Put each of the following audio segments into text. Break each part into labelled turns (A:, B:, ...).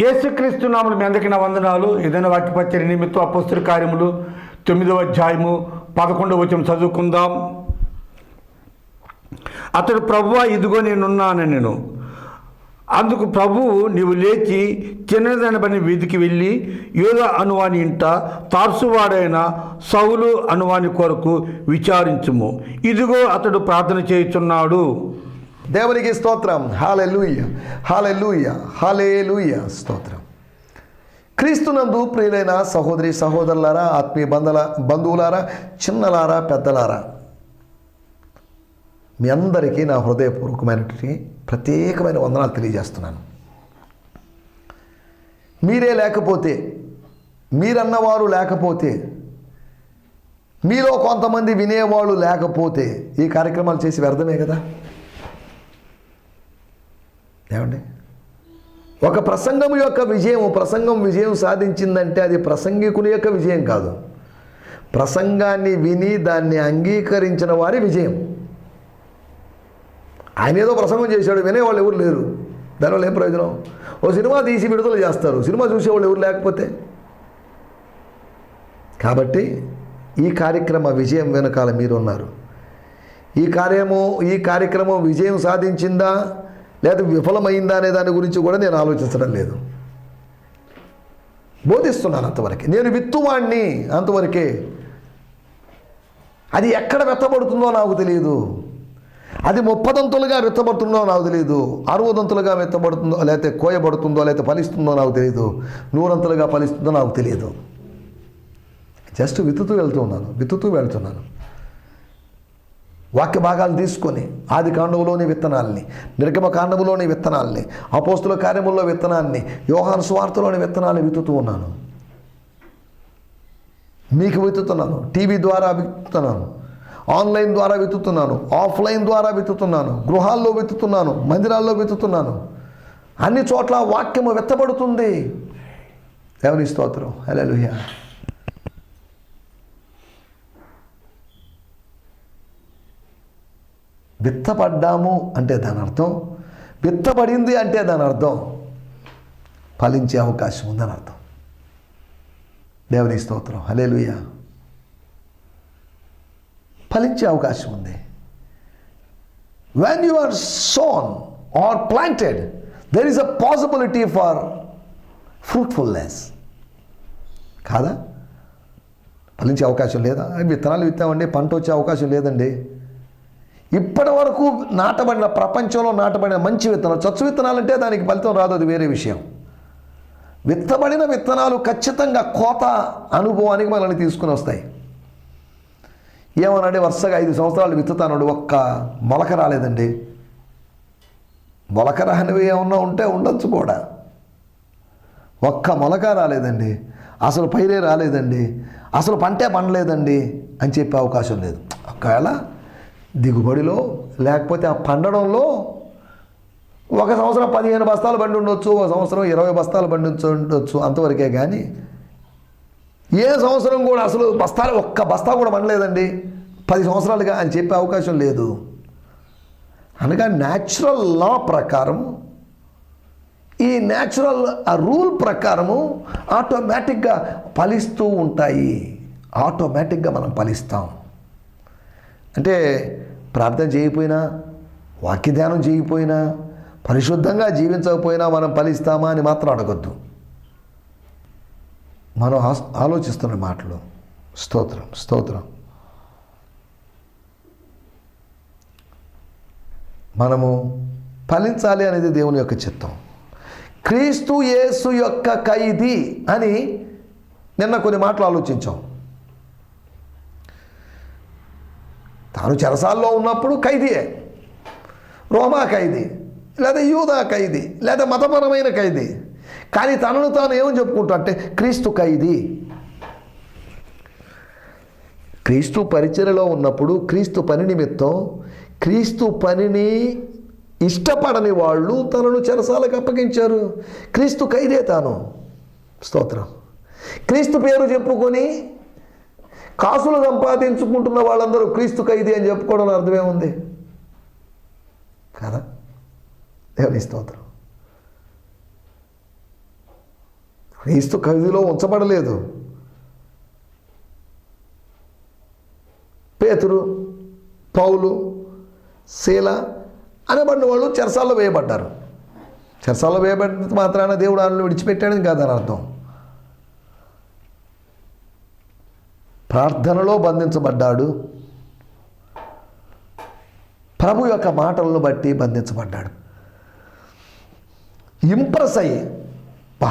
A: యేసుక్రీస్తు నామలు మీ అందరికీ నా వందనాలు. ఏదైనా వాటి నిమిత్తం అపస్తుల కార్యములు తొమ్మిదవ అధ్యాయము పదకొండవ వచనం చదువుకుందాం. అతడు ప్రభువా ఇదిగో నేనున్నాను నేను. అందుకు ప్రభువు నీవు లేచి చిన్నదైన పని వీధికి వెళ్ళి యోధ అనువాని ఇంట తార్సువాడైన సౌలు అనువాని కొరకు విచారించుము. ఇదిగో అతడు ప్రార్థన చేయుచున్నాడు.
B: దేవునికి స్తోత్రం. హాలెలూయ హాలెలూయ హాలేలూయ స్తోత్రం. క్రీస్తునందు ప్రియులైన సహోదరి సహోదరులారా ఆత్మీయ బంధుల బంధువులారా చిన్నలారా పెద్దలారా మీ అందరికీ నా హృదయపూర్వకమైనటువంటి ప్రత్యేకమైన వందనాలు తెలియజేస్తున్నాను. మీరే లేకపోతే మీరన్నవారు లేకపోతే మీలో కొంతమంది వినేవాళ్ళు లేకపోతే ఈ కార్యక్రమాలు చేసి వ్యర్థమే కదా? ఏమండి? ఒక ప్రసంగం యొక్క విజయం ప్రసంగం విజయం సాధించిందంటే అది ప్రసంగికుని యొక్క విజయం కాదు. ప్రసంగాన్ని విని దాన్ని అంగీకరించిన వారి విజయం. ఆయన ఏదో ప్రసంగం చేశాడు వినేవాళ్ళు ఎవరు లేరు. దానివల్ల ఏం ప్రయోజనం? ఓ సినిమా తీసి విడుదల చేస్తారు. సినిమా చూసేవాళ్ళు ఎవరు లేకపోతే? కాబట్టి ఈ కార్యక్రమ విజయం వెనకాల మీరు ఉన్నారు ఈ కార్యము ఈ కార్యక్రమం విజయం సాధించిందా? లేదా విఫలమైందా అనే దాని గురించి కూడా నేను ఆలోచించడం లేదు. బోధిస్తున్నాను అంతవరకే. నేను విత్తువాణ్ణి అంతవరకే. అది ఎక్కడ వెత్తబడుతుందో నాకు తెలియదు అది ముప్పదంతులుగా విత్తబడుతుందో నాకు తెలియదు అరవదంతులుగా విత్తబడుతుందో లేకపోతే కోయబడుతుందో లేకపోతే ఫలిస్తుందో నాకు తెలియదు నూరంతులుగా ఫలిస్తుందో నాకు తెలియదు జస్ట్ విత్తుతూ వెళ్తూ ఉన్నాను. విత్తుతూ వెళ్తున్నాను. వాక్య భాగాలు తీసుకొని ఆది కాండములోని విత్తనాల్ని నిర్గమ కాండములోని విత్తనాల్ని అపోస్తుల కార్యముల్లో విత్తనాన్ని యోహాను స్వార్థలోని విత్తనాన్ని విత్తుతూ ఉన్నాను. మీకు విత్తుతున్నాను టీవీ ద్వారా విత్తుతున్నాను ఆన్లైన్ ద్వారా విత్తుతున్నాను ఆఫ్లైన్ ద్వారా విత్తుతున్నాను గృహాల్లో విత్తుతున్నాను మందిరాల్లో విత్తుతున్నాను. అన్ని చోట్ల వాక్యము విత్తబడుతుంది. ఎవరి స్తోత్రం. హల్లెలూయా. విత్తపడ్డాము అంటే దాని అర్థం. విత్తబడింది అంటే దాని అర్థం. ఫలించే అవకాశం ఉందని అర్థం. దేవుని స్తోత్రం. హలేలుయ ఫలించే అవకాశం ఉంది. When you are sown or planted there is a possibility for fruitfulness కాదా? ఫలించే అవకాశం లేదా? విత్తనాలు విత్తామండి పంట వచ్చే అవకాశం లేదండి. ఇప్పటి వరకు నాటబడిన ప్రపంచంలో నాటబడిన మంచి విత్తనాలు చచ్చు విత్తనాలు అంటే దానికి ఫలితం రాదు అది వేరే విషయం. విత్తబడిన విత్తనాలు ఖచ్చితంగా కోత అనుభవానికి మనల్ని తీసుకుని వస్తాయి. ఏమనంటే వరుసగా ఐదు సంవత్సరాలు విత్తుతానుడు ఒక్క మొలక రాలేదండి. మొలక రానివి ఏమన్నా ఉంటే ఉండొచ్చు కూడా. ఒక్క మొలక రాలేదండి. అసలు పైరే రాలేదండి. అసలు పంటే పండలేదండి అని చెప్పే అవకాశం లేదు. ఒకవేళ దిగుబడిలో లేకపోతే ఆ పండడంలో ఒక సంవత్సరం పదిహేను బస్తాలు బండి ఉండొచ్చు ఒక సంవత్సరం ఇరవై బస్తాలు బండి ఉండొచ్చు అంతవరకే కానీ ఏ సంవత్సరం కూడా అసలు బస్తాలు ఒక్క బస్తా కూడా పండలేదండి. పది సంవత్సరాలుగా అని చెప్పే అవకాశం లేదు. అనగా న్యాచురల్ లా ప్రకారం ఈ న్యాచురల్ ఆ రూల్ ప్రకారము ఆటోమేటిక్గా ఫలిస్తూ ఉంటాయి. ఆటోమేటిక్గా మనం ఫలిస్తాం. అంటే ప్రార్థన చేయకపోయినా వాక్య ధ్యానం చేయకపోయినా పరిశుద్ధంగా జీవించకపోయినా మనం ఫలిస్తామా అని మాత్రం అడగొద్దు. మనం ఆస్- ఆలోచిస్తున్న మాటలు. స్తోత్రం స్తోత్రం. మనము ఫలించాలి అనేది దేవుని యొక్క చిత్తం. క్రీస్తు యేసు యొక్క ఖైదీ అని నిన్న కొన్ని మాటలు ఆలోచించాం. తాను చెరసాల్లో ఉన్నప్పుడు ఖైదీయే. రోమా ఖైదీ లేదా యూదా ఖైదీ లేదా మతపరమైన ఖైదీ. కానీ తనను తాను ఏమని చెప్పుకుంటా అంటే క్రీస్తు ఖైదీ. క్రీస్తు పరిచయలో ఉన్నప్పుడు క్రీస్తు పని నిమిత్తం క్రీస్తు పనిని ఇష్టపడని వాళ్ళు తనను చెరసాలకు అప్పగించారు. క్రీస్తు ఖైదే తాను. స్తోత్రం. క్రీస్తు పేరు చెప్పుకొని కాసులు సంపాదించుకుంటున్న వాళ్ళందరూ క్రీస్తు ఖైదీ అని చెప్పుకోవడంలో అర్థమేముంది? కదా? దేవుని స్తోత్రం. క్రీస్తు ఖైదీలో ఉంచబడలేదు. పేతురు పౌలు శీల అనబడిన వాళ్ళు చెరసాల్లో వేయబడ్డారు. చెరసాల్లో వేయబడినంత మాత్రాన దేవుడు వాళ్ళని విడిచిపెట్టాడని కాదని అర్థం. ప్రార్థనలో బంధించబడ్డాడు. ప్రభు యొక్క మాటలను బట్టి బంధించబడ్డాడు. ఇంప్రెస్ అయ్యి పా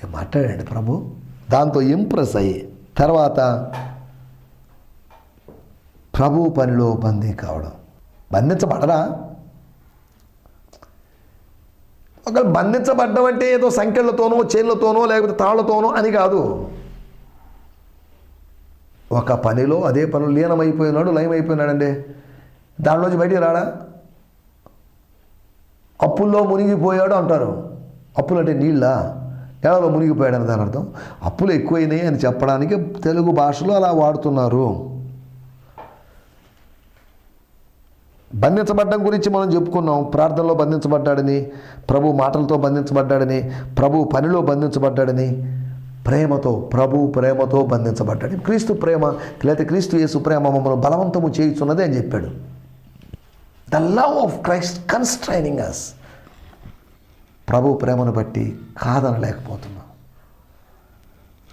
B: ఏం మాట్లాడండి ప్రభు? దాంతో ఇంప్రెస్ అయ్యి తర్వాత ప్రభు పనిలో బందీ కావడం. బంధించబడరా? ఒకళ్ళు బంధించబడ్డం అంటే ఏదో సంఖ్యలతోనో చేనులతోనో లేకపోతే తాళ్ళతోనో అని కాదు. ఒక పనిలో అదే పనులు లీనమైపోయినాడు లయమైపోయినాడండి. దానిలోంచి బయటికి రాడా? అప్పుల్లో మునిగిపోయాడు అంటారు. అప్పులు అంటే నీళ్ళ? నేలలో మునిగిపోయాడని దాని అర్థం. అప్పులు ఎక్కువైనాయి అని చెప్పడానికి తెలుగు భాషలో అలా వాడుతున్నారు. బంధించబడ్డం గురించి మనం చెప్పుకున్నాం. ప్రార్థనలో బంధించబడ్డాడని ప్రభు మాటలతో బంధించబడ్డాడని ప్రభు పనిలో బంధించబడ్డాడని. ప్రేమతో ప్రభు ప్రేమతో బంధించబడ్డాడు. క్రీస్తు ప్రేమ లేకపోతే క్రీస్తు యేసు ప్రేమ మమ్మల్ని బలవంతము చేయుచున్నది అని చెప్పాడు. The love of Christ constraining us ప్రభు ప్రేమను బట్టి కాదనలేకపోతున్నాం.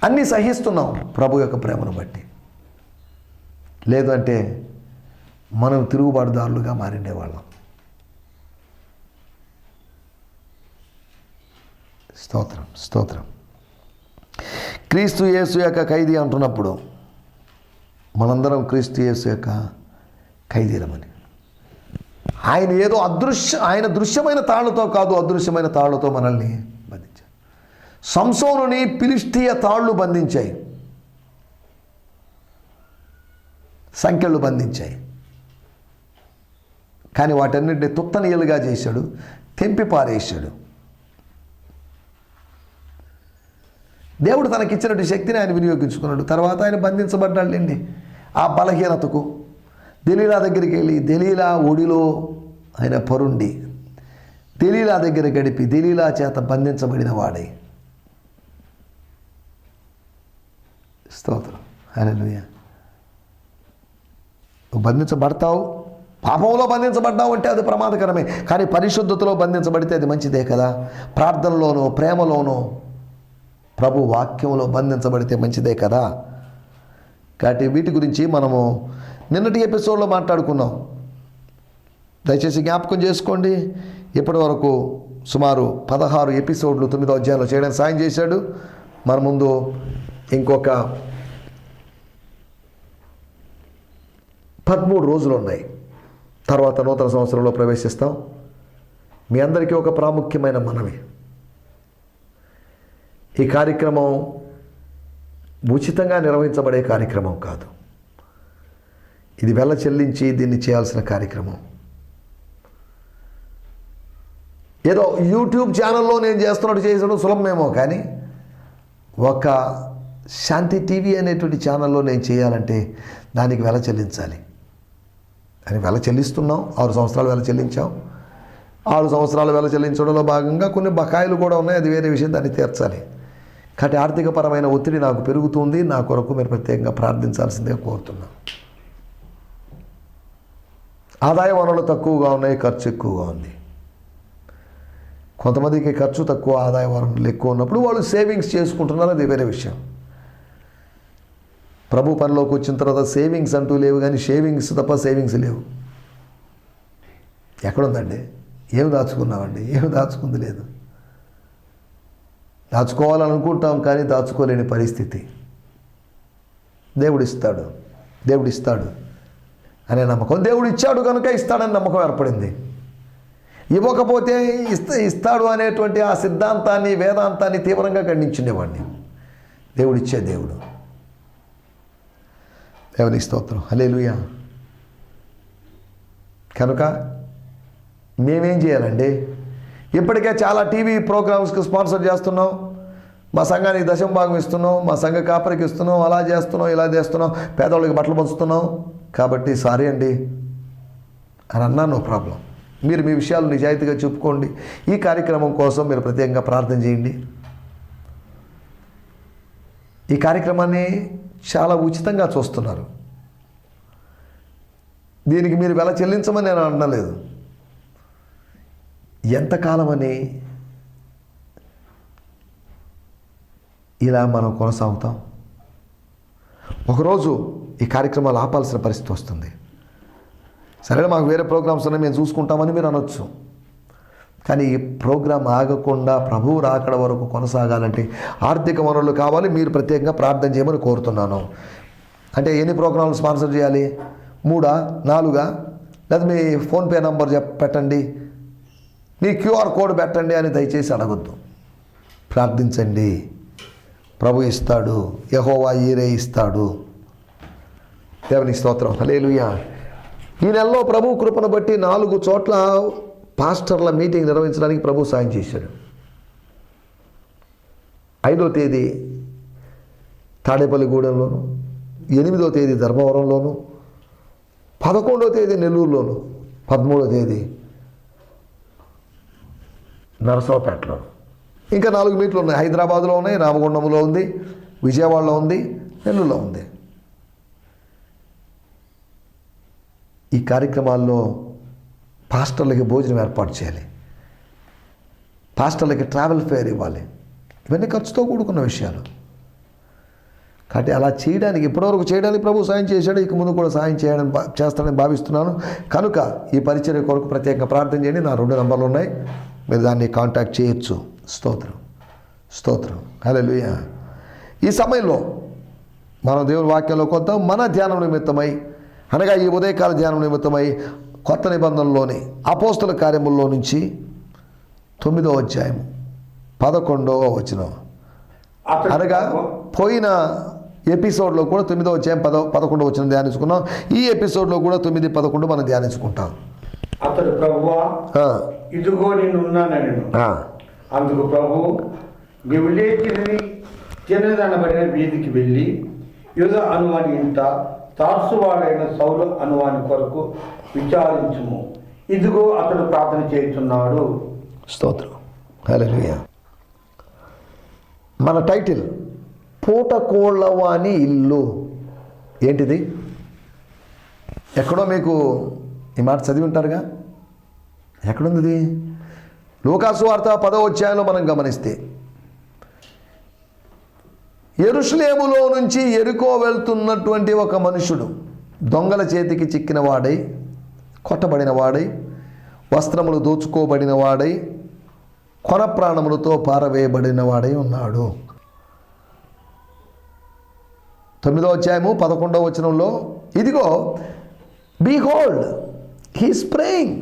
B: అన్నీ సహిస్తున్నాం ప్రభు యొక్క ప్రేమను బట్టి. లేదు అంటే మనం తిరుగుబాటుదారులుగా మారిండేవాళ్ళం. స్తోత్రం స్తోత్రం. క్రీస్తు యేసు యొక్క ఖైదీ అంటున్నప్పుడు మనందరం క్రీస్తు యేసు యొక్క ఖైదీలమని. ఆయన ఏదో అదృశ్య ఆయన దృశ్యమైన తాళ్ళతో కాదు అదృశ్యమైన తాళ్ళతో మనల్ని బంధించారు సంసోనుని పిలిష్టీయ తాళ్ళు బంధించాయి. సంఖ్యలు బంధించాయి. కానీ వాటన్నిటిని తుత్తనీయులుగా చేశాడు తెంపి పారేశాడు దేవుడు తనకిచ్చినట్టు శక్తిని ఆయన వినియోగించుకున్నాడు. తర్వాత ఆయన బంధించబడ్డాడులేండి ఆ బలహీనతకు. దెలీలా దగ్గరికి వెళ్ళి దెలీలా ఒడిలో ఆయన పరుండి. దెలీలా దగ్గర గడిపి దెలీలా చేత బంధించబడిన వాడే. స్తోత్రం. హల్లెలూయ. నువ్వు బంధించబడతావు? పాపంలో బంధించబడ్డావు అంటే అది ప్రమాదకరమే. కానీ పరిశుద్ధతలో బంధించబడితే అది మంచిదే కదా? ప్రార్థనలోనో ప్రేమలోనో ప్రభు వాక్యంలో బంధించబడితే మంచిదే కదా? కాబట్టి వీటి గురించి మనము నిన్నటి ఎపిసోడ్లో మాట్లాడుకున్నాం. దయచేసి జ్ఞాపకం చేసుకోండి. ఇప్పటి వరకు సుమారు పదహారు ఎపిసోడ్లు తొమ్మిదో అధ్యాయంలో చేయడానికి సాయం చేశాడు. మన ముందు ఇంకొక పదమూడు రోజులు ఉన్నాయి. తర్వాత నూతన సంవత్సరంలో ప్రవేశిస్తాం. మీ అందరికీ ఒక ప్రాముఖ్యమైన మనవి. ఈ కార్యక్రమం ఉచితంగా నిర్వహించబడే కార్యక్రమం కాదు. ఇది వెల్ల చెల్లించి దీన్ని చేయాల్సిన కార్యక్రమం. ఏదో యూట్యూబ్ ఛానల్లో నేను చేస్తున్నట్టు చేసడం సులభమేమో కానీ ఒక శాంతి టీవీ అనేటువంటి ఛానల్లో నేను చేయాలంటే దానికి వెల చెల్లించాలి. అని వెల చెల్లిస్తున్నాం. ఆరు సంవత్సరాలు వెల చెల్లించాం. ఆరు సంవత్సరాలు వెల చెల్లించడంలో భాగంగా కొన్ని బకాయిలు కూడా ఉన్నాయి. అది వేరే విషయం. దాన్ని తీర్చాలి. కాబట్టి ఆర్థికపరమైన ఒత్తిడి నాకు పెరుగుతుంది నా కొరకు మీరు ప్రత్యేకంగా ప్రార్థించాల్సిందిగా కోరుతున్నాను ఆదాయ వనరులు తక్కువగా ఉన్నాయి ఖర్చు ఎక్కువగా ఉంది. కొంతమందికి ఖర్చు తక్కువ ఆదాయ వనరులు ఎక్కువ ఉన్నప్పుడు వాళ్ళు సేవింగ్స్ చేసుకుంటున్నారు అది వేరే విషయం. ప్రభు పనిలోకి వచ్చిన తర్వాత సేవింగ్స్ అంటూ లేవు కానీ షేవింగ్స్ తప్ప సేవింగ్స్ లేవు. ఎక్కడుందండి? ఏమి దాచుకున్నామండి? ఏమి దాచుకుంది లేదు. దాచుకోవాలనుకుంటాం కానీ దాచుకోలేని పరిస్థితి. దేవుడిస్తాడు. దేవుడిస్తాడు అనే నమ్మకం. దేవుడు ఇచ్చాడు కనుక ఇస్తాడని నమ్మకం ఏర్పడింది. ఇవ్వకపోతే ఇస్త ఇస్తాడు అనేటువంటి ఆ సిద్ధాంతాన్ని వేదాంతాన్ని తీవ్రంగా ఖండించుండేవాడిని. దేవుడిచ్చే దేవుడు. దేవుని స్తోత్రం. హలేలుయా కనుక మేమేం చేయాలండి? ఇప్పటికే చాలా టీవీ ప్రోగ్రామ్స్కి స్పాన్సర్ చేస్తున్నాం. మా సంఘానికి దశం భాగం ఇస్తున్నాం. మా సంఘ కాపరికి ఇస్తున్నాం. అలా చేస్తున్నాం ఇలా చేస్తున్నాం. పేదవాళ్ళకి బట్టలు పంచుతున్నాం. కాబట్టి సారీ అండి. అని అన్నా నో ప్రాబ్లం. మీరు మీ విషయాలు నిజాయితీగా చెప్పుకోండి. ఈ కార్యక్రమం కోసం మీరు ప్రత్యేకంగా ప్రార్థన చేయండి. ఈ కార్యక్రమాన్ని చాలా ఉచితంగా చూస్తున్నారు. దీనికి మీరు వెల చెల్లించమని నేను అనలేదు. ఎంతకాలమని ఇలా మనం కొనసాగుతాం? ఒకరోజు ఈ కార్యక్రమాలు ఆపాల్సిన పరిస్థితి వస్తుంది. సరే మాకు వేరే ప్రోగ్రామ్స్ ఉన్నాయి మేము చూసుకుంటామని మీరు అనొచ్చు. కానీ ఈ ప్రోగ్రాం ఆగకుండా ప్రభువు రాకడ వరకు కొనసాగాలంటే ఆర్థిక వనరులు కావాలి మీరు ప్రత్యేకంగా ప్రార్థన చేయమని కోరుతున్నాను. అంటే ఎన్ని ప్రోగ్రాంలు స్పాన్సర్ చేయాలి? మూడా? నాలుగా? లేదా మీ ఫోన్పే నంబర్ చెప్ పెట్టండి. నీ క్యూఆర్ కోడ్ పెట్టండి అని దయచేసి అడగొద్దు. ప్రార్థించండి. ప్రభు ఇస్తాడు. యహోవా ఈరే ఇస్తాడు. దేవునికి స్తోత్రం. హలేలుయా ఈ నెలలో ప్రభు కృపను బట్టి నాలుగు చోట్ల పాస్టర్ల మీటింగ్ నిర్వహించడానికి ప్రభు సాయం చేశాడు. ఐదో తేదీ తాడేపల్లిగూడెంలోను ఎనిమిదో తేదీ ధర్మవరంలోను పదకొండో తేదీ నెల్లూరులోను పదమూడో తేదీ నరసరావుపేటలో. ఇంకా నాలుగు మీట్లు ఉన్నాయి. హైదరాబాద్లో ఉన్నాయి రామగుండంలో ఉంది విజయవాడలో ఉంది నెల్లూరులో ఉంది. ఈ కార్యక్రమాల్లో పాస్టర్లకి భోజనం ఏర్పాటు చేయాలి. పాస్టర్లకి ట్రావెల్ ఫేర్ ఇవ్వాలి. ఇవన్నీ ఖర్చుతో కూడుకున్న విషయాలు. కాబట్టి అలా చేయడానికి ఇప్పటివరకు చేయడానికి ప్రభు సాయం చేశాడు. ఇక ముందు కూడా సాయం చేయడం చేస్తాడని భావిస్తున్నాను. కనుక ఈ పరిచర్య కొరకు ప్రత్యేకంగా ప్రార్థన చేయండి. నా రెండు నంబర్లు ఉన్నాయి. మీరు దాన్ని కాంటాక్ట్ చేయొచ్చు. స్తోత్రం. స్తోత్రం. హల్లెలూయా ఈ సమయంలో మనం దేవుని వాక్యంలో కొంత మన ధ్యానం నిమిత్తమై అనగా ఈ ఉదయకాల ధ్యానం నిమిత్తమై కొత్త నిబంధనలోని అపోస్తుల కార్యముల్లో నుంచి తొమ్మిదో అధ్యాయం పదకొండవ వచనం. అనగా పోయిన ఎపిసోడ్లో కూడా తొమ్మిదో అధ్యాయం పద పదకొండు వచ్చిన ధ్యానించుకున్నాం. ఈ ఎపిసోడ్లో కూడా తొమ్మిది పదకొండు మనం ధ్యానించుకుంటాం.
A: అతడు ప్రభువా ఇదిగో నేను. ఉన్నానని
B: ఆ,
A: అందుకు ప్రభు నీవు లేచిని తినదనబడిన వీధికి వెళ్ళి యుధ అనువాని ఇంట తార్సువాడైన సౌలు అనువాని కొరకు విచారించుము. ఇదిగో అతడు ప్రార్థన చేస్తున్నాడు
B: స్తోత్రం. మన టైటిల్ పూటకోళ్ళవాని ఇల్లు. ఏంటిది? ఎక్కడో మీకు ఈ మాట చదివి ఉంటారుగా? ఎక్కడుంది లోకాసువార్త లూకాసు వార్త అధ్యాయంలో మనం గమనిస్తే ఎరుషులేములో నుంచి ఎరుకో వెళ్తున్నటువంటి ఒక మనుషుడు దొంగల చేతికి చిక్కిన వాడై కొట్టబడిన వాడై వస్త్రములు దోచుకోబడిన వాడై కొన ప్రాణములతో పారవేయబడిన వాడై ఉన్నాడు. తొమ్మిదో అధ్యాయము పదకొండవ వచనంలో ఇదిగో బీ హోల్డ్ హీ స్ప్రేయింగ్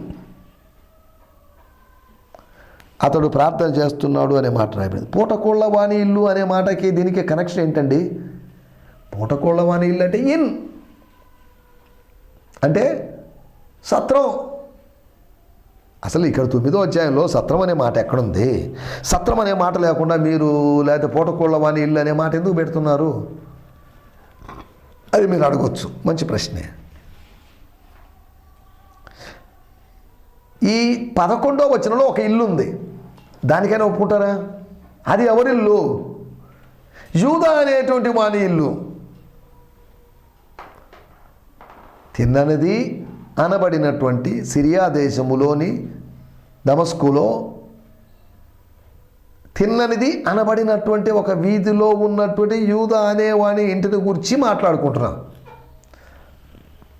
B: అతడు ప్రార్థన చేస్తున్నాడు అనే మాట రాయబడింది. పూటకోళ్ళవాణి ఇల్లు అనే మాటకి దీనికి కనెక్షన్ ఏంటండి? పూటకోళ్ళవాణి ఇల్లు అంటే ఇన్ అంటే సత్రం. అసలు ఇక్కడ తొమ్మిదో అధ్యాయంలో సత్రం అనే మాట ఎక్కడుంది? సత్రం అనే మాట లేకుండా మీరు లేకపోతే పూటకోళ్ళవాణి ఇల్లు అనే మాట ఎందుకు పెడుతున్నారు? అది మీరు అడగచ్చు. మంచి ప్రశ్నే. ఈ పదకొండో వచనంలో ఒక ఇల్లు ఉంది దానికైనా ఒప్పుకుంటారా? అది ఎవరిల్లు యూదా అనేటువంటి వాని ఇల్లు. తిన్ననిది అనబడినటువంటి సిరియా దేశములోని దమస్కులో తిన్ననిది అనబడినటువంటి ఒక వీధిలో ఉన్నటువంటి యూద అనేవాని ఇంటిని గురించి మాట్లాడుకుంటున్నాం.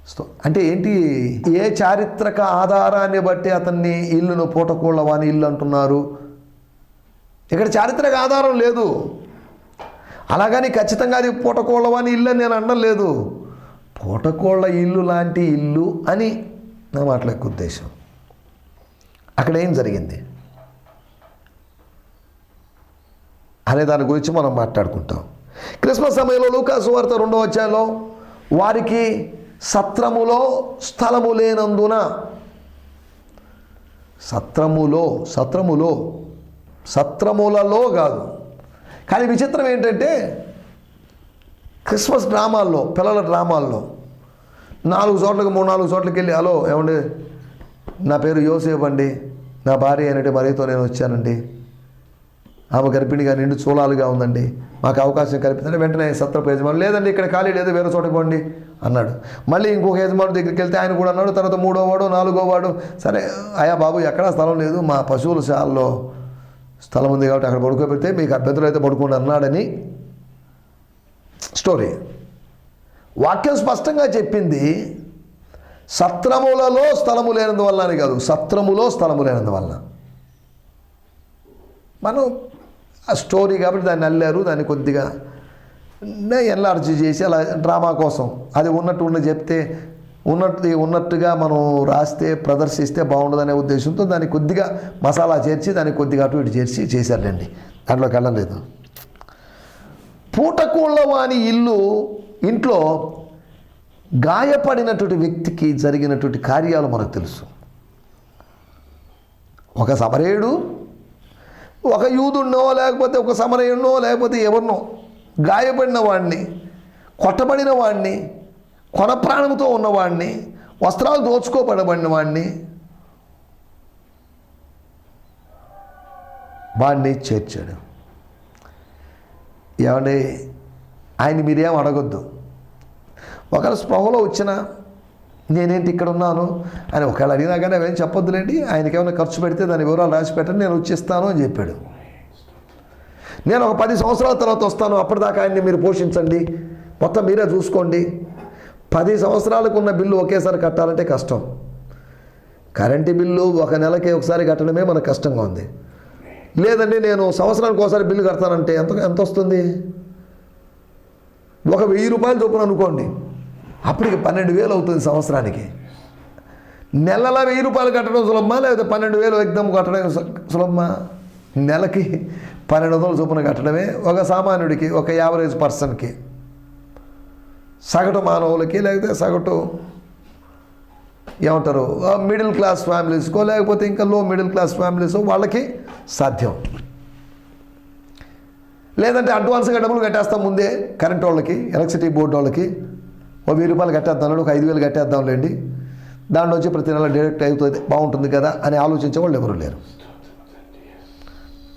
B: సో అంటే ఏంటి? ఏ చారిత్రక ఆధారాన్ని బట్టి అతన్ని ఇల్లును పూటకోళ్ళ వాని ఇల్లు అంటున్నారు? ఇక్కడ చారిత్రక ఆధారం లేదు. అలాగని ఖచ్చితంగా అది పూటకోళ్ళ వాని ఇల్లు అని నేను అనడం లేదు. పూటకోళ్ళ ఇల్లు లాంటి ఇల్లు అని నా మాటల యొక్క ఉద్దేశం. అక్కడ ఏం జరిగింది? అనే దాని గురించి మనం మాట్లాడుకుంటాం. క్రిస్మస్ సమయంలో లూకాసు వార్త రెండో అధ్యాయంలో వారికి సత్రములో స్థలము లేనందున సత్రములో సత్రములో సత్రములలో కాదు. కానీ విచిత్రం ఏంటంటే క్రిస్మస్ డ్రామాల్లో పిల్లల డ్రామాల్లో నాలుగు చోట్లకి మూడు నాలుగు చోట్లకి వెళ్ళి హలో ఏమండి? నా పేరు యోసేఫ్ అండి. నా భార్య అనేటి మరీతో నేను వచ్చానండి. ఆమె గర్భిణిగా నిండు చూలాలుగా ఉందండి. మాకు అవకాశం కల్పించండి వెంటనే సత్రపు యజమానులు లేదండి ఇక్కడ ఖాళీ లేదు వేరే చోట పోండి. అన్నాడు. మళ్ళీ ఇంకొక యజమాని దగ్గరికి వెళ్తే ఆయన కూడా అన్నాడు తర్వాత మూడో వాడు నాలుగో వాడు సరే అయ్యా బాబు ఎక్కడా స్థలం లేదు. మా పశువుల శాలలో స్థలం ఉంది కాబట్టి అక్కడ పడుకోబెడితే మీకు అభ్యంతరం అయితే పడుకోండి అన్నాడని స్టోరీ. వాక్యం స్పష్టంగా చెప్పింది సత్రములలో స్థలము లేనందువల్ల అని కాదు సత్రములో స్థలము లేనందువల్ల. మనం ఆ స్టోరీ కాబట్టి దాన్ని అల్లారు దాన్ని కొద్దిగా ఎన్లార్జీ చేసి అలా డ్రామా కోసం అది ఉన్నట్టు ఉన్న చెప్తే ఉన్నట్టు ఉన్నట్టుగా మనం రాస్తే ప్రదర్శిస్తే బాగుండదనే ఉద్దేశంతో దాన్ని కొద్దిగా మసాలా చేర్చి దాన్ని కొద్దిగా అటు ఇటు చేర్చి చేశారండి దాంట్లోకి వెళ్ళలేదు. పూటకూళ్ళ వాని ఇల్లు ఇంట్లో గాయపడినటువంటి వ్యక్తికి జరిగినటువంటి కార్యాలు మనకు తెలుసు. ఒక సమరేయుడు ఒక యూదుడినో లేకపోతే ఒక సమరయున్నో లేకపోతే ఎవరినో గాయపడిన వాడిని కొట్టబడిన వాడిని కొన ప్రాణంతో ఉన్నవాడిని వస్త్రాలు దోచుకోబడబడిన వాడిని వాడిని చేర్చాడు. ఏమండి ఆయన మీరేం అడగొద్దు. ఒకవేళ స్పృహలో వచ్చినా నేనేంటి ఇక్కడ ఉన్నాను? అని ఒకవేళ అడిగినా కానీ అవేం చెప్పొద్దులేండి. ఆయనకి ఏమైనా ఖర్చు పెడితే దాని వివరాలు రాసి పెట్టండి నేను వచ్చేస్తాను అని చెప్పాడు. నేను ఒక పది సంవత్సరాల తర్వాత వస్తాను అప్పటిదాకా ఆయన్ని మీరు పోషించండి. మొత్తం మీరే చూసుకోండి. పది సంవత్సరాలకు ఉన్న బిల్లు ఒకేసారి కట్టాలంటే కష్టం. కరెంటు బిల్లు ఒక నెలకి ఒకసారి కట్టడమే మనకు కష్టంగా ఉంది. లేదండి నేను సంవత్సరానికి ఒకసారి బిల్లు కడతానంటే ఎంత ఎంత వస్తుంది? ఒక వెయ్యి రూపాయలు చొప్పున అనుకోండి. అప్పటికి పన్నెండు వేలు అవుతుంది సంవత్సరానికి. నెలల వెయ్యి రూపాయలు కట్టడం సులభమా? లేకపోతే పన్నెండు వేలు ఎగ్జామ్ కట్టడం సులభమా? నెలకి పన్నెండు వందల చొప్పున కట్టడమే ఒక సామాన్యుడికి ఒక యావరేజ్ పర్సన్కి. సగటు మానవులకి లేకపోతే సగటు ఏమంటారు మిడిల్ క్లాస్ ఫ్యామిలీస్కో లేకపోతే ఇంకా లో మిడిల్ క్లాస్ ఫ్యామిలీస్ వాళ్ళకి సాధ్యం. లేదంటే అడ్వాన్స్గా డబ్బులు కట్టేస్తాం ముందే కరెంట్ వాళ్ళకి ఎలక్ట్రిసిటీ బోర్డు వాళ్ళకి. ఓ వెయ్యి రూపాయలు కట్టేద్దాం ఒక ఐదు వేలు కట్టేద్దాంలేండి దాంట్లో వచ్చి ప్రతి నెల డైరెక్ట్ అవుతుంది బాగుంటుంది కదా అని ఆలోచించే వాళ్ళు ఎవరు లేరు.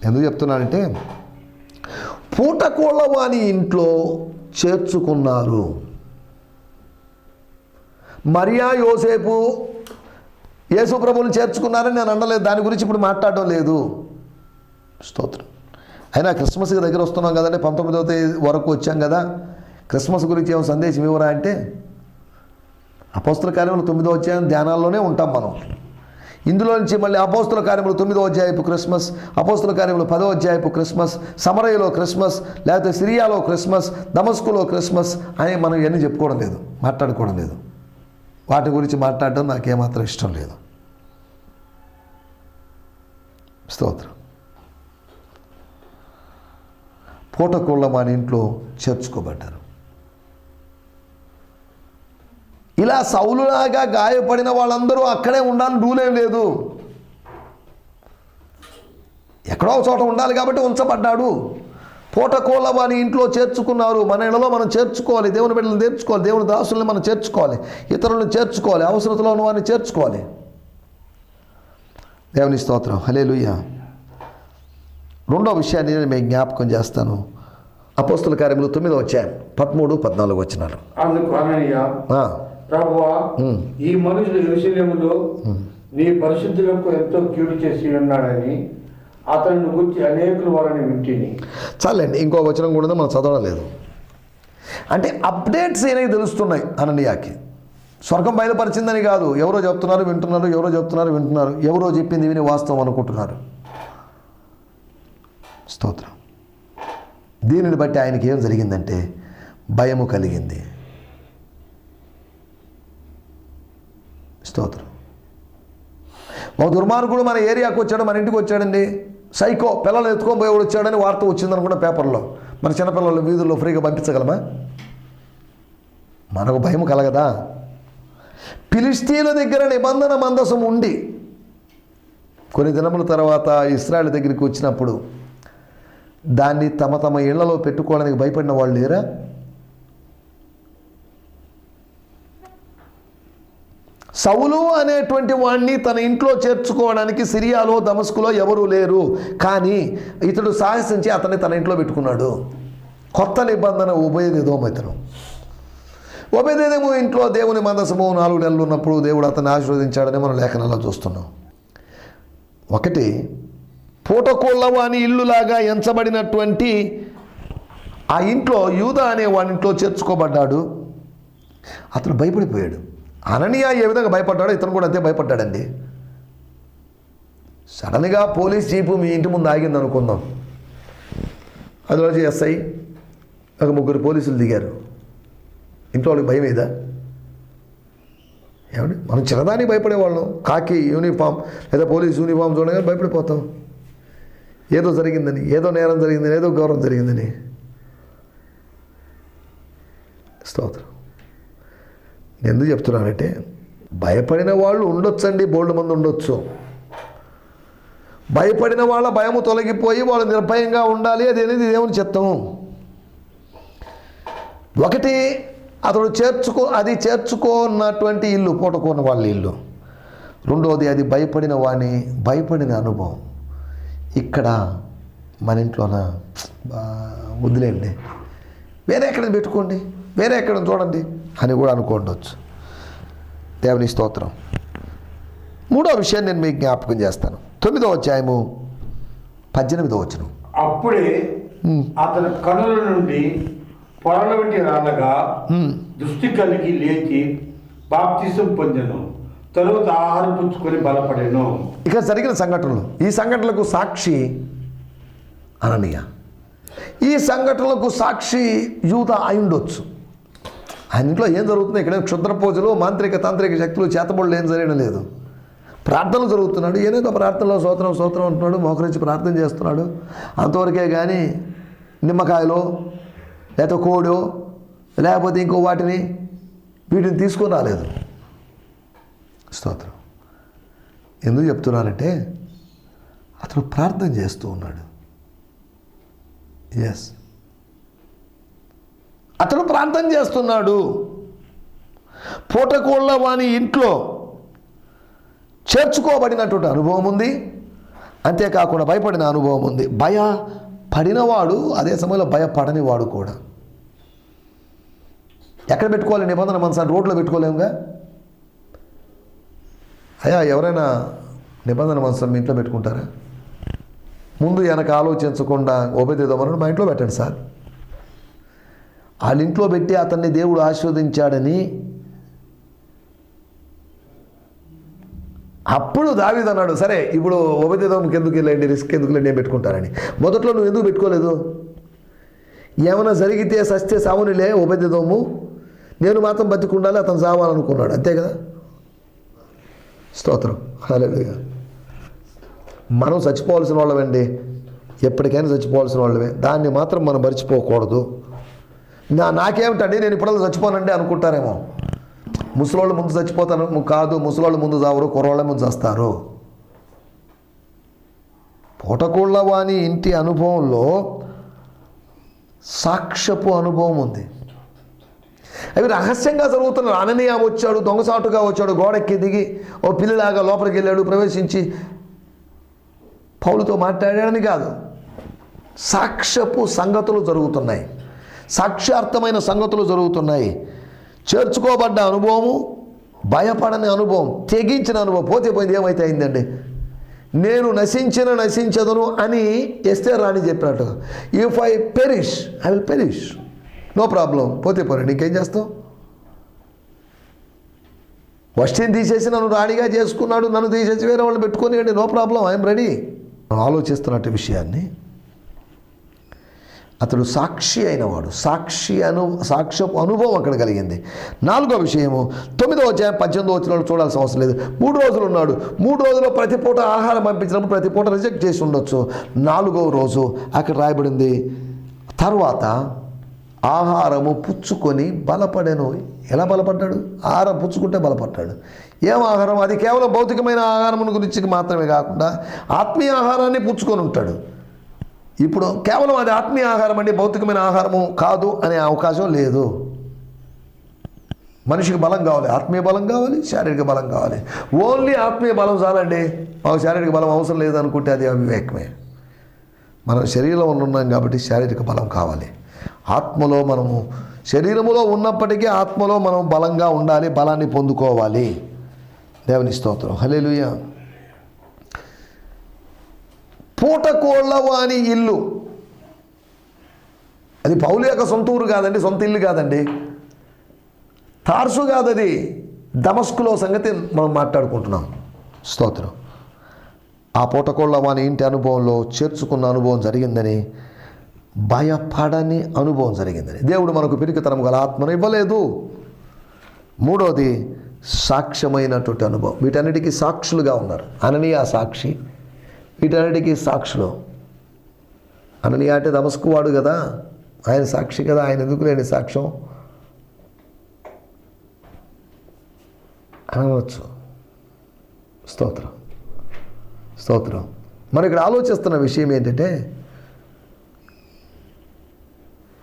B: ఎందుకు చెప్తున్నానంటే పూటకోళ్ళ వాని ఇంట్లో చేర్చుకున్నారు. మరియా యోసేపు యేసు ప్రభువుని చేర్చుకున్నారని నేను అనలేదు. దాని గురించి ఇప్పుడు మాట్లాడడం లేదు. స్తోత్రం. అయినా క్రిస్మస్కి దగ్గర వస్తున్నాం కదండి. పంతొమ్మిదవ తేదీ వరకు వచ్చాం కదా. క్రిస్మస్ గురించి ఏమో సందేశం ఇవ్వరా అంటే అపోస్తుల కార్యములు తొమ్మిదో అధ్యాయం ధ్యానాల్లోనే ఉంటాం మనం. ఇందులో నుంచి మళ్ళీ అపోస్తుల కార్యములు తొమ్మిదో అధ్యాయపు క్రిస్మస్ అపోస్తుల కార్యములు పదో అధ్యాయపు క్రిస్మస్ సమరయలో క్రిస్మస్ లేకపోతే సిరియాలో క్రిస్మస్ దమస్కులో క్రిస్మస్ అని మనం ఇవన్నీ చెప్పుకోవడం లేదు మాట్లాడుకోవడం లేదు. వాటి గురించి మాట్లాడడం నాకేమాత్రం ఇష్టం లేదు. స్తోత్రం. పూటకోళ్ళ మన ఇంట్లో చేర్చుకోబడ్డారు. ఇలా సౌలులాగా గాయపడిన వాళ్ళందరూ అక్కడే ఉండాలని రూలేం లేదు. ఎక్కడో ఒక చోట ఉండాలి కాబట్టి ఉంచబడ్డాడు. పూటకోళ్ళ వాని ఇంట్లో చేర్చుకున్నారు. మన ఇళ్ళలో మనం చేర్చుకోవాలి. దేవుని బిడ్డలను చేర్చుకోవాలి దేవుని దాసుల్ని మనం చేర్చుకోవాలి. ఇతరులను చేర్చుకోవాలి. అవసరతలో ఉన్న వారిని చేర్చుకోవాలి. దేవుని స్తోత్రం. హలే రెండో విషయాన్ని నేను మీకు జ్ఞాపకం చేస్తాను. అపోస్తుల కార్యములు తొమ్మిదో వచ్చాయి పదమూడు పద్నాలుగు వచ్చినారు
A: అందుకు ప్రభువా. ఈ మనుషులు ఎరుశల్యములో నీ పరిశుద్ధులకు ఎంతో కీడు చేసి ఉన్నాడని అతన్ని గురించి అనేకులు వారిని వింటిని.
B: చాలండి ఇంకో వచనం కూడా మనం చదవడం లేదు. అంటే అప్డేట్స్ ఏమైనా తెలుస్తున్నాయి అననీయాకి. స్వర్గం బయలుపరిచిందని కాదు ఎవరో చెప్తున్నారు వింటున్నారు ఎవరో చెప్తున్నారు వింటున్నారు ఎవరో చెప్పింది విని వాస్తవం అనుకుంటున్నారు. స్తోత్రం. దీనిని బట్టి ఆయనకి ఏం జరిగిందంటే భయము కలిగింది. స్తోత్రం. ఒక దుర్మార్గుడు మన ఏరియాకు వచ్చాడు మన ఇంటికి వచ్చాడండి. సైకో పిల్లలు ఎత్తుకొని పోయేవాడు వచ్చాడని వార్త వచ్చిందనుకున్న పేపర్లో. మన చిన్నపిల్లలు వీధుల్లో ఫ్రీగా పంపించగలమా? మనకు భయం కలగదా? ఫిలిస్తీన్ల దగ్గర నిబంధన మందసం ఉండి కొన్ని దినముల తర్వాత ఇస్రాయల్ దగ్గరికి వచ్చినప్పుడు దాన్ని తమ తమ ఇళ్ళలో పెట్టుకోవడానికి భయపడిన వాళ్ళు లేరా? సౌలు అనేటువంటి వాణ్ణి తన ఇంట్లో చేర్చుకోవడానికి సిరియాలో దమస్కులో ఎవరూ లేరు. కానీ ఇతడు సాహసించి అతన్ని తన ఇంట్లో పెట్టుకున్నాడు. కొత్త నిబంధన ఇతను. ఉభయదేధమో ఇంట్లో దేవుని మందసము నాలుగు నెలలు ఉన్నప్పుడు దేవుడు అతన్ని ఆశీర్వదించాడని మనం లేఖనాల్లో చూస్తున్నాం. ఒకటి పూటకోళ్ళ వాని ఇల్లులాగా ఎంచబడినటువంటి ఆ ఇంట్లో యూద అనే వాని ఇంట్లో చేర్చుకోబడ్డాడు. అతను భయపడిపోయాడు. అననీయ ఏ విధంగా భయపడ్డాడో ఇతను కూడా అంతే భయపడ్డాడండి. సడన్గా పోలీస్ జీపు మీ ఇంటి ముందు ఆగింది అనుకుందాం. అది రోజు ఎస్ఐ ఒక ముగ్గురు పోలీసులు దిగారు. ఇంట్లో వాళ్ళకి భయం ఏదా? ఏమండి? మనం చిన్నదానికి భయపడేవాళ్ళం కాకి యూనిఫామ్ లేదా పోలీస్ యూనిఫామ్ చూడగానే భయపడిపోతాం. ఏదో జరిగిందని ఏదో నేరం జరిగిందని ఏదో గౌరవం జరిగిందని. స్తోత్రం. నేను ఎందుకు చెప్తున్నానంటే భయపడిన వాళ్ళు ఉండొచ్చండి బోల్డ్ మంది ఉండొచ్చు. భయపడిన వాళ్ళ భయము తొలగిపోయి వాళ్ళు నిర్భయంగా ఉండాలి అది అనేది దేవుని చెప్తాం ఒకటి అతడు చేర్చుకో అది చేర్చుకోన్నటువంటి ఇల్లు పూటకున్న వాళ్ళ ఇల్లు. రెండవది అది భయపడిన వాణి భయపడిన అనుభవం. ఇక్కడ మన ఇంట్లోన? బా, వదిలేండి వేరే ఎక్కడ పెట్టుకోండి వేరే ఎక్కడ చూడండి. అని కూడా అనుకోండొచ్చు. దేవుని స్తోత్రం. మూడో విషయాన్ని నేను మీకు జ్ఞాపకం చేస్తాను. తొమ్మిదో అధ్యాయము పద్దెనిమిదో వచనం.
A: అప్పుడే అతని కనుల నుండి పొరల వంటి రానగా దృష్టి కలిగి లేచి బాప్తిసం పొందెను. తరువాత ఆహారం పుచ్చుకొని బలపడెను.
B: ఇక జరిగిన సంఘటనలు. ఈ సంఘటనలకు సాక్షి అననీయ. ఈ సంఘటనలకు సాక్షి యూత అయి ఉండొచ్చు. ఆయన ఇంట్లో ఏం జరుగుతుంది? ఇక్కడ క్షుద్ర పూజలు మాంత్రిక తాంత్రిక శక్తులు చేతబడులు ఏం జరగడం లేదు. ప్రార్థనలు జరుగుతున్నాడు. ఏనేదో ప్రార్థనలో సోత్రం సోత్రం అంటున్నాడు మోకరించి ప్రార్థన చేస్తున్నాడు. అంతవరకే కానీ నిమ్మకాయలో లేకపోతే కోడో లేకపోతే ఇంకో వాటిని వీటిని తీసుకొని రాలేదు. స్తోత్రం. ఎందుకు చెప్తున్నానంటే అతను ప్రార్థన చేస్తూ ఉన్నాడు. ఎస్ అతను ప్రార్థన చేస్తున్నాడు. పూటకోళ్ళ వాని ఇంట్లో చేర్చుకోబడినటువంటి అనుభవం ఉంది. అంతేకాకుండా భయపడిన అనుభవం ఉంది. భయ పడినవాడు అదే సమయంలో భయపడని వాడు కూడా. ఎక్కడ పెట్టుకోవాలి నిబంధన మనసు రోడ్లో పెట్టుకోలేముగా? అయ్యా ఎవరైనా నిబంధన మనసం మీ ఇంట్లో పెట్టుకుంటారా? ముందు వెనక ఆలోచించకుండా ఉపదేదమని మా ఇంట్లో పెట్టండి సార్. వాళ్ళ ఇంట్లో పెట్టి అతన్ని దేవుడు ఆశీర్వదించాడని అప్పుడు దావిదన్నాడు అన్నాడు సరే ఇప్పుడు ఉపదేదంకి ఎందుకు వెళ్ళండి రిస్క్ ఎందుకు నేను పెట్టుకుంటానని మొదట్లో నువ్వు ఎందుకు పెట్టుకోలేదు? ఏమైనా జరిగితే సస్తే సావునిలే ఉపదేదము నేను మాత్రం బతికుండాలి అతను సావాలనుకున్నాడు. అంతే కదా? స్తోత్రం. హల్లెలూయా. మనం చచ్చిపోవాల్సిన వాళ్ళమండి. ఎప్పటికైనా చచ్చిపోవాల్సిన వాళ్ళమే. దాన్ని మాత్రం మనం మర్చిపోకూడదు. నా నాకేమిటండి? నేను ఇప్పుడల్లా చచ్చిపోనండి అనుకుంటారేమో. ముసలోళ్ళు ముందు చచ్చిపోతాను కాదు ముసలోళ్ళు ముందు చావరు కుర్రోళ్ళ ముందు చేస్తారు. పూటకూళ్ళవాణి ఇంటి అనుభవంలో సాక్ష్యపు అనుభవం ఉంది. అవి రహస్యంగా జరుగుతున్న అననీయ వచ్చాడు దొంగసాటుగా వచ్చాడు గోడెక్కి దిగి ఓ పిల్లిలాగా లోపలికి వెళ్ళాడు ప్రవేశించి పౌలుతో మాట్లాడాడని కాదు సాక్ష్యపు సంగతులు జరుగుతున్నాయి. సాక్ష్యార్థమైన సంగతులు జరుగుతున్నాయి. చేర్చుకోబడ్డ అనుభవము భయపడని అనుభవం తెగించిన అనుభవం పోతే పోయింది ఏమైతే అయిందండి? నేను నశించిన నశించదును అని ఎస్తే రాణి చెప్పినట్టు if I perish I will perish no problem పోతే పోరే నీకేం చేస్తావు? వస్టిని తీసేసి నన్ను రాణిగా చేసుకున్నాడు నన్ను తీసేసి వేరే వాళ్ళు పెట్టుకొని నో ప్రాబ్లం ఐఎమ్ రెడీ ఆలోచిస్తున్నట్టు విషయాన్ని అతడు సాక్షి అయినవాడు. సాక్షి అను సాక్ష్యపు అనుభవం అక్కడ కలిగింది. నాలుగో విషయము తొమ్మిదో అధ్యాయం పద్దెనిమిదో వచ్చిన చూడాల్సిన అవసరం లేదు. మూడు రోజులు ఉన్నాడు. మూడు రోజుల్లో ప్రతి పూట ఆహారం పంపించినప్పుడు ప్రతి పూట రిజెక్ట్ చేసి ఉండొచ్చు. నాలుగో రోజు అక్కడ రాయబడింది. తర్వాత ఆహారము పుచ్చుకొని బలపడెను. ఎలా బలపడ్డాడు? ఆహారం పుచ్చుకుంటే బలపడ్డాడు. ఏం ఆహారం? అది కేవలం భౌతికమైన ఆహారం గురించి మాత్రమే కాకుండా ఆత్మీయ ఆహారాన్ని పుచ్చుకొని ఉంటాడు. ఇప్పుడు కేవలం అది ఆత్మీయ ఆహారం అండి భౌతికమైన ఆహారము కాదు అనే అవకాశం లేదు. మనిషికి బలం కావాలి ఆత్మీయ బలం కావాలి శారీరక బలం కావాలి. ఓన్లీ ఆత్మీయ బలం చాలండి. మాకు శారీరక బలం అవసరం లేదనుకుంటే అది అవివేకమే. మనం శరీరంలో ఉన్నాం కాబట్టి శారీరక బలం కావాలి. ఆత్మలో మనము శరీరములో ఉన్నప్పటికీ ఆత్మలో మనం బలంగా ఉండాలి బలాన్ని పొందుకోవాలి. దేవుని స్తోత్రం. హల్లెలూయా. పూటకోళ్ళవాని ఇల్లు. అది పౌలు యొక్క సొంత ఊరు కాదండి సొంత ఇల్లు కాదండి. తార్సు కాదది దమస్కులో సంగతి మనం మాట్లాడుకుంటున్నాం. స్తోత్రం. ఆ పూటకోళ్ళ వాని ఇంటి అనుభవంలో చేర్చుకున్న అనుభవం జరిగిందని భయపడని అనుభవం జరిగిందని. దేవుడు మనకు పిరికితనం గల ఆత్మను ఇవ్వలేదు. మూడోది సాక్ష్యమైనటువంటి అనుభవం. వీటన్నిటికీ సాక్షులుగా ఉన్నారు. అననీయ సాక్షి. వీటన్నిటికీ సాక్షులు. అననీయ అంటే దమస్కు వాడు కదా. ఆయన సాక్షి కదా. ఆయన ఎందుకు లేని సాక్ష్యం? అనవచ్చు. స్తోత్రం. స్తోత్రం. మనం ఇక్కడ ఆలోచిస్తున్న విషయం ఏంటంటే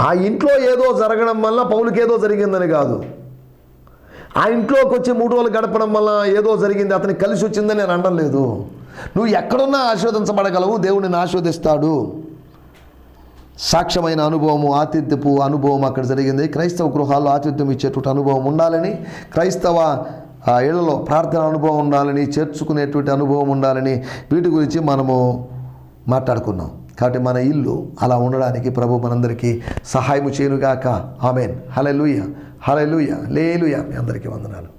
B: ఆ ఇంట్లో ఏదో జరగడం వల్ల పౌలకి ఏదో జరిగిందని కాదు. ఆ ఇంట్లోకి వచ్చి మూడు రోజులు గడపడం వల్ల ఏదో జరిగింది. అతనికి కలిసి వచ్చిందని నేను అనడం లేదు. నువ్వు ఎక్కడున్నా ఆశీర్వదించబడగలవు దేవుడిని ఆశీర్వదిస్తాడు. సాక్ష్యమైన అనుభవము ఆతిథ్యపు అనుభవం అక్కడ జరిగింది. క్రైస్తవ గృహాల్లో ఆతిథ్యం ఇచ్చేటువంటి అనుభవం ఉండాలని క్రైస్తవ ఆ, ఇళ్ళలో ప్రార్థన అనుభవం ఉండాలని చేర్చుకునేటువంటి అనుభవం ఉండాలని వీటి గురించి మనము మాట్లాడుకున్నాం. కాబట్టి మన ఇల్లు అలా ఉండడానికి ప్రభు మనందరికీ సహాయము చేయనుగాక. ఆమెన్. హలెలుయ హలెలుయ లేలుయ. మీ అందరికీ వందనాలు.